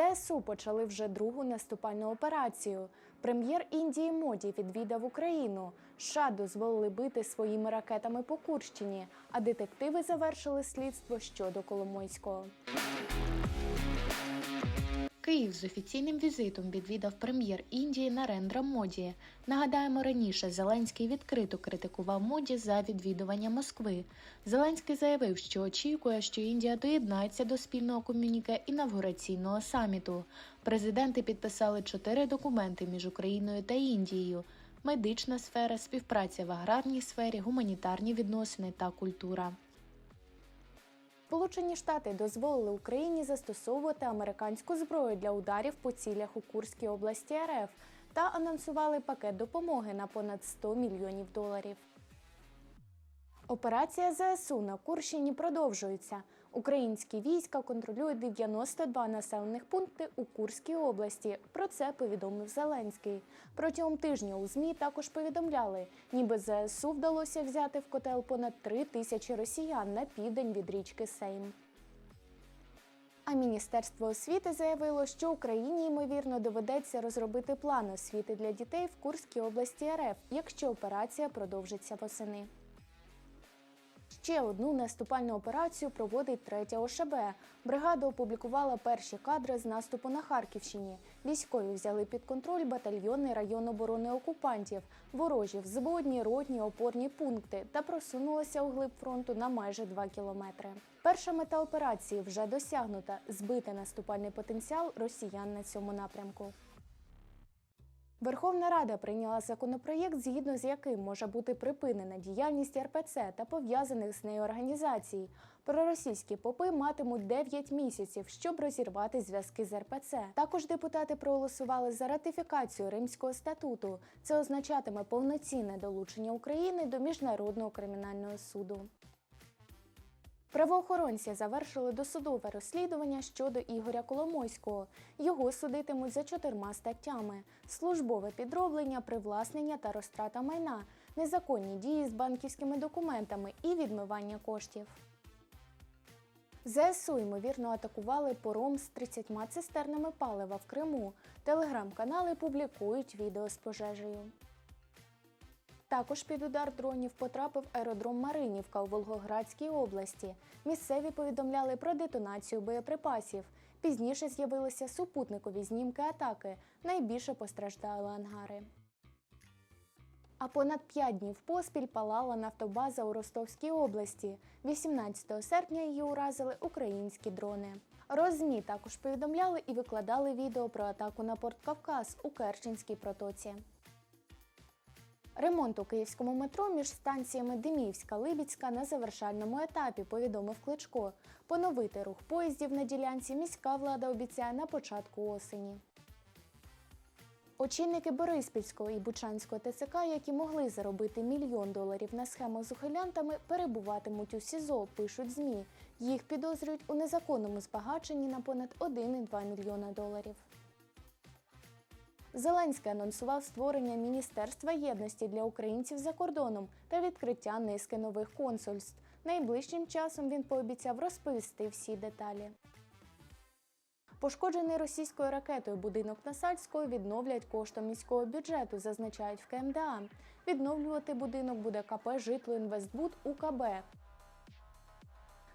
ЗСУ почали вже другу наступальну операцію. Прем'єр Індії Моді відвідав Україну. США дозволили бити своїми ракетами по Курщині, а детективи завершили слідство щодо Коломойського. Київ з офіційним візитом відвідав прем'єр Індії Нарендра Моді. Нагадаємо, раніше Зеленський відкрито критикував моді за відвідування Москви. Зеленський заявив, що очікує, що Індія доєднається до спільного комюніке інавгураційного саміту. Президенти підписали чотири документи між Україною та Індією: медична сфера, співпраця в аграрній сфері, гуманітарні відносини та культура. Сполучені Штати дозволили Україні застосовувати американську зброю для ударів по цілях у Курській області РФ та анонсували пакет допомоги на понад 100 мільйонів доларів. Операція ЗСУ на Курщині продовжується. Українські війська контролюють 92 населених пункти у Курській області. Про це повідомив Зеленський. Протягом тижня у ЗМІ також повідомляли, ніби ЗСУ вдалося взяти в котел понад 3 тисячі росіян на південь від річки Сейм. А Міністерство освіти заявило, що Україні ймовірно доведеться розробити план освіти для дітей в Курській області РФ, якщо операція продовжиться восени. Ще одну наступальну операцію проводить третя ОШБ. Бригада опублікувала перші кадри з наступу на Харківщині. Військові взяли під контроль батальйонний район оборони окупантів, ворожі взводні, ротні, опорні пункти та просунулися у глиб фронту на майже 2 кілометри. Перша мета операції вже досягнута збити наступальний потенціал росіян на цьому напрямку. Верховна Рада прийняла законопроєкт, згідно з яким може бути припинена діяльність РПЦ та пов'язаних з нею організацій. Проросійські попи матимуть 9 місяців, щоб розірвати зв'язки з РПЦ. Також депутати проголосували за ратифікацію Римського статуту. Це означатиме повноцінне долучення України до міжнародного кримінального суду. Правоохоронці завершили досудове розслідування щодо Ігоря Коломойського. Його судитимуть за чотирма статтями: службове підроблення, привласнення та розтрата майна, незаконні дії з банківськими документами і відмивання коштів. ЗСУ ймовірно атакували пором з 30 цистернами палива в Криму. Телеграм-канали публікують відео з пожежею. Також під удар дронів потрапив аеродром Маринівка у Волгоградській області. Місцеві повідомляли про детонацію боєприпасів. Пізніше з'явилися супутникові знімки атаки. Найбільше постраждали ангари. А понад п'ять днів поспіль палала нафтобаза у Ростовській області. 18 серпня її уразили українські дрони. Розмі також повідомляли і викладали відео про атаку на порт Кавказ у Керченській протоці. Ремонт у київському метро між станціями Демівська Либідська на завершальному етапі, повідомив Кличко. Поновити рух поїздів на ділянці міська влада обіцяє на початку осені. Очільники Бориспільського і Бучанського ТЦК, які могли заробити мільйон доларів на схемах з ухилянтами, перебуватимуть у СІЗО, пишуть ЗМІ. Їх підозрюють у незаконному збагаченні на понад 1,2 мільйона доларів. Зеленський анонсував створення Міністерства єдності для українців за кордоном та відкриття низки нових консульств. Найближчим часом він пообіцяв розповісти всі деталі. Пошкоджений російською ракетою будинок на Сальського відновлять коштом міського бюджету, зазначають в КМДА. Відновлювати будинок буде КП «Житлоінвестбуд» УКБ.